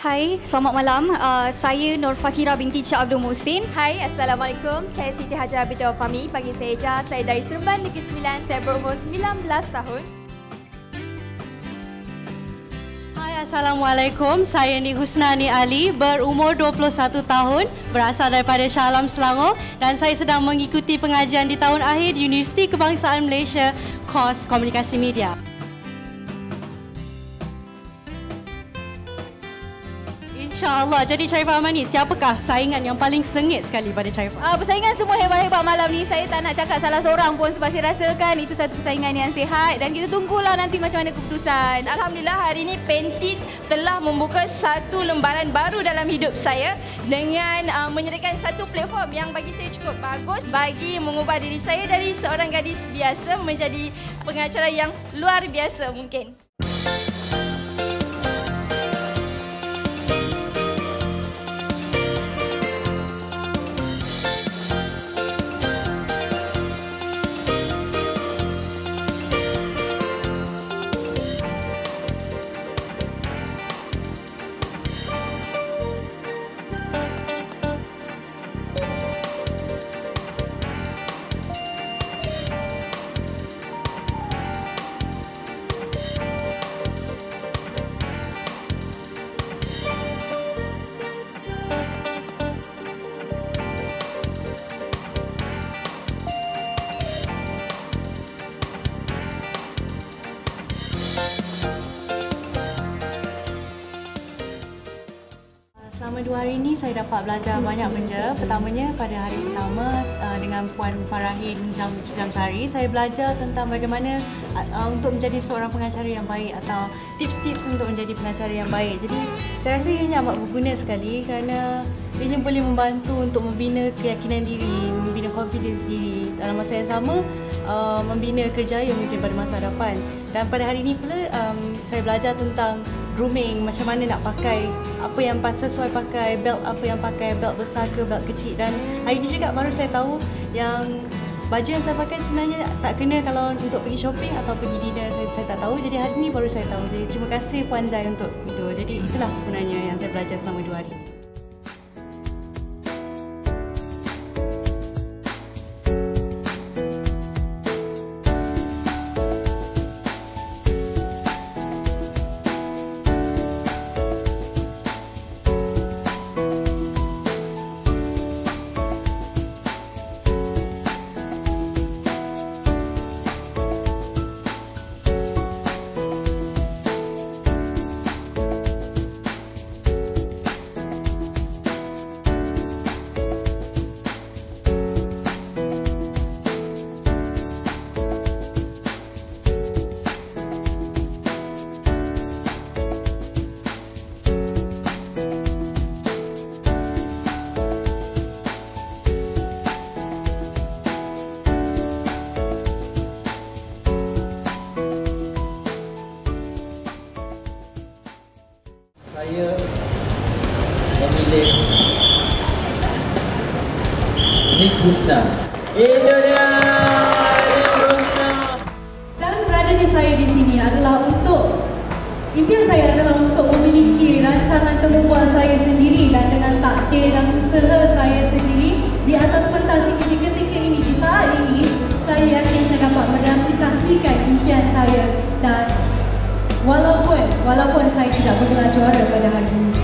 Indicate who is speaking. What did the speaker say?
Speaker 1: Hai, selamat malam. Uh, saya Nur Fakira binti Cik Abdul Musin.
Speaker 2: Hai, Assalamualaikum. Saya Siti Hajar binti Fahmi. Panggil saya Eja. Saya dari Seremban Negeri Sembilan. Saya berumur 19 tahun.
Speaker 3: Hai, Assalamualaikum. Saya Ni Husnani Ali, berumur 21 tahun, berasal daripada Shah Alam Selangor dan saya sedang mengikuti pengajian di tahun akhir di Universiti Kebangsaan Malaysia, kos Komunikasi Media. InsyaAllah. Jadi Sharifah Amani, siapakah saingan yang paling sengit sekali pada Sharifah?
Speaker 2: Uh, persaingan semua hebat-hebat malam ni. Saya tak nak cakap salah seorang pun sebab saya rasakan itu satu persaingan yang sihat dan kita tunggulah nanti macam mana keputusan.
Speaker 4: Alhamdulillah hari ini Pentit telah membuka satu lembaran baru dalam hidup saya dengan uh, menyediakan satu platform yang bagi saya cukup bagus bagi mengubah diri saya dari seorang gadis biasa menjadi pengacara yang luar biasa mungkin.
Speaker 3: Selama dua hari ini saya dapat belajar banyak benda. Pertamanya pada hari pertama uh, dengan Puan Farahin Zam Zamsari, saya belajar tentang bagaimana uh, untuk menjadi seorang pengacara yang baik atau tips-tips untuk menjadi pengacara yang baik. Jadi saya rasa ianya amat berguna sekali kerana ianya boleh membantu untuk membina keyakinan diri, membina confidence diri. Dalam masa yang sama, uh, membina kerjaya mungkin pada masa hadapan. Dan pada hari ini pula um, saya belajar tentang grooming macam mana nak pakai apa yang sesuai pakai belt apa yang pakai belt besar ke belt kecil. Dan hari ini juga baru saya tahu yang baju yang saya pakai sebenarnya tak kena kalau untuk pergi shopping atau pergi dinner. Saya, saya tak tahu. Jadi hari ini baru saya tahu. Jadi terima kasih Puan Zai untuk itu. Jadi itulah sebenarnya yang saya belajar selama dua hari
Speaker 5: Saya memilih Nick Husna.
Speaker 3: Beradanya saya di sini adalah untuk Impian saya adalah untuk memiliki rancangan temubual saya sendiri dan dengan takdir dan usaha saya sendiri di atas pentas ini di ketika ini, di saat ini saya yakin saya dapat merealisasikan impian saya dan walaupun walaupun saya tidak bergelar juara pada hari ini